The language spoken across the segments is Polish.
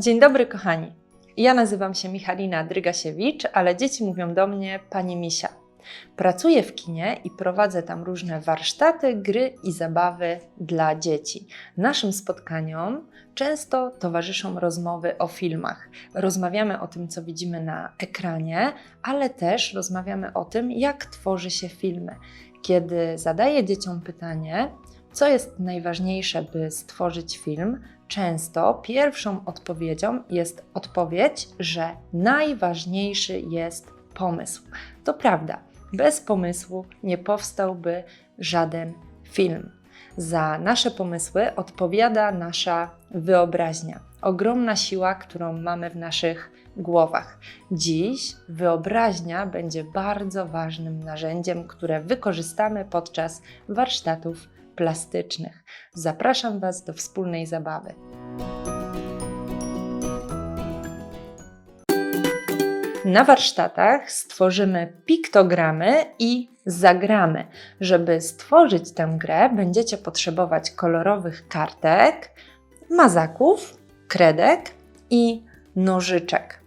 Dzień dobry, kochani. Ja nazywam się Michalina Drygasiewicz, ale dzieci mówią do mnie Pani Misia. Pracuję w kinie i prowadzę tam różne warsztaty, gry i zabawy dla dzieci. Naszym spotkaniom często towarzyszą rozmowy o filmach. Rozmawiamy o tym, co widzimy na ekranie, ale też rozmawiamy o tym, jak tworzy się filmy. Kiedy zadaję dzieciom pytanie, co jest najważniejsze, by stworzyć film, często pierwszą odpowiedzią jest odpowiedź, że najważniejszy jest pomysł. To prawda, bez pomysłu nie powstałby żaden film. Za nasze pomysły odpowiada nasza wyobraźnia, ogromna siła, którą mamy w naszych głowach. Dziś wyobraźnia będzie bardzo ważnym narzędziem, które wykorzystamy podczas warsztatów plastycznych. Zapraszam Was do wspólnej zabawy. Na warsztatach stworzymy piktogramy i zagramy. Żeby stworzyć tę grę, będziecie potrzebować kolorowych kartek, mazaków, kredek i nożyczek.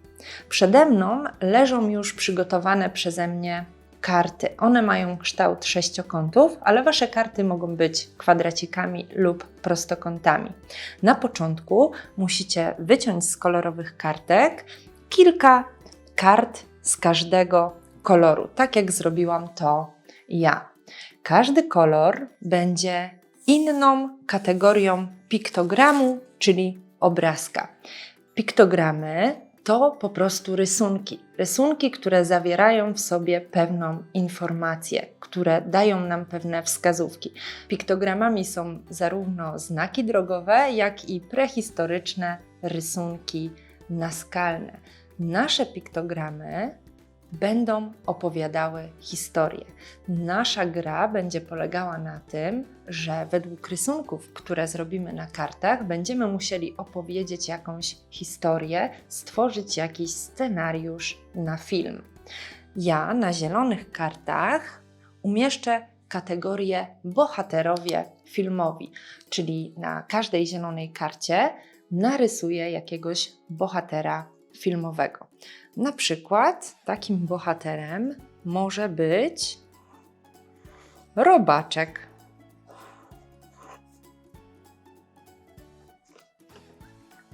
Przede mną leżą już przygotowane przeze mnie karty. One mają kształt sześciokątów, ale Wasze karty mogą być kwadracikami lub prostokątami. Na początku musicie wyciąć z kolorowych kartek kilka kart z każdego koloru, tak jak zrobiłam to ja. Każdy kolor będzie inną kategorią piktogramu, czyli obrazka. Piktogramy to po prostu rysunki. Rysunki, które zawierają w sobie pewną informację, które dają nam pewne wskazówki. Piktogramami są zarówno znaki drogowe, jak i prehistoryczne rysunki naskalne. Nasze piktogramy będą opowiadały historię. Nasza gra będzie polegała na tym, że według rysunków, które zrobimy na kartach, będziemy musieli opowiedzieć jakąś historię, stworzyć jakiś scenariusz na film. Ja na zielonych kartach umieszczę kategorię bohaterowie filmowi, czyli na każdej zielonej karcie narysuję jakiegoś bohatera filmowego. Na przykład takim bohaterem może być robaczek.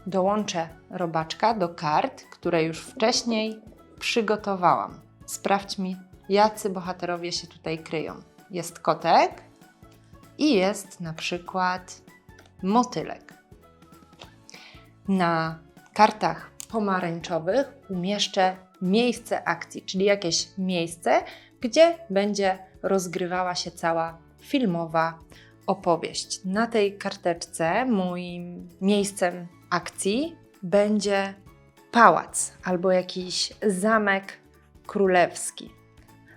Dołączę robaczka do kart, które już wcześniej przygotowałam. Sprawdź mi, jacy bohaterowie się tutaj kryją. Jest kotek i jest na przykład motylek. Na kartach pomarańczowych umieszczę miejsce akcji, czyli jakieś miejsce, gdzie będzie rozgrywała się cała filmowa opowieść. Na tej karteczce moim miejscem akcji będzie pałac albo jakiś zamek królewski.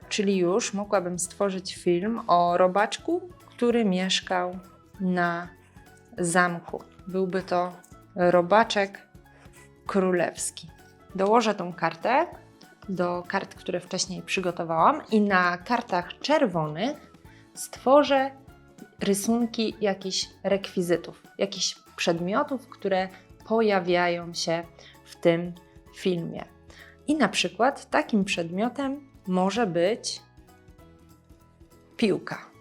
Czyli już mogłabym stworzyć film o robaczku, który mieszkał na zamku. Byłby to robaczek królewski. Dołożę tą kartę do kart, które wcześniej przygotowałam i na kartach czerwonych stworzę rysunki jakichś rekwizytów, jakichś przedmiotów, które pojawiają się w tym filmie. I na przykład takim przedmiotem może być piłka.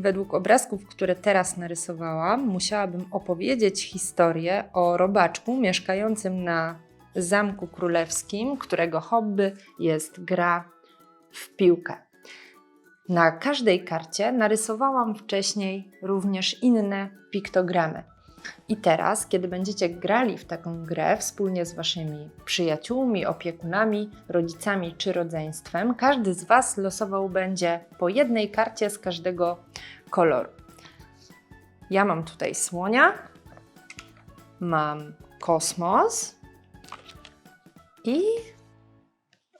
Według obrazków, które teraz narysowałam, musiałabym opowiedzieć historię o robaczku mieszkającym na Zamku Królewskim, którego hobby jest gra w piłkę. Na każdej karcie narysowałam wcześniej również inne piktogramy. I teraz, kiedy będziecie grali w taką grę wspólnie z waszymi przyjaciółmi, opiekunami, rodzicami czy rodzeństwem, każdy z was losował będzie po jednej karcie z każdego koloru. Ja mam tutaj słonia, mam kosmos i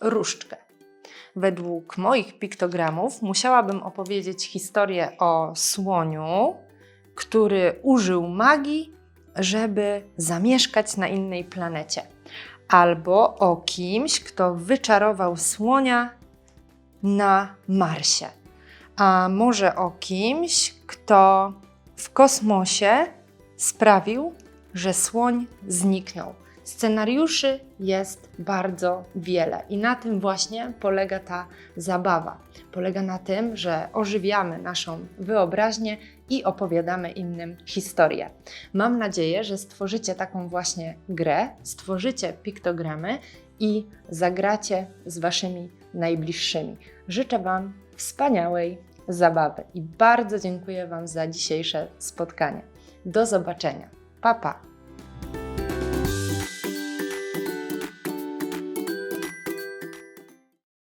różdżkę. Według moich piktogramów musiałabym opowiedzieć historię o słoniu, który użył magii, żeby zamieszkać na innej planecie, albo o kimś, kto wyczarował słonia na Marsie, a może o kimś, kto w kosmosie sprawił, że słoń zniknął. Scenariuszy jest bardzo wiele i na tym właśnie polega ta zabawa. Polega na tym, że ożywiamy naszą wyobraźnię i opowiadamy innym historię. Mam nadzieję, że stworzycie taką właśnie grę, stworzycie piktogramy i zagracie z waszymi najbliższymi. Życzę Wam wspaniałej zabawy i bardzo dziękuję Wam za dzisiejsze spotkanie. Do zobaczenia. Pa, pa.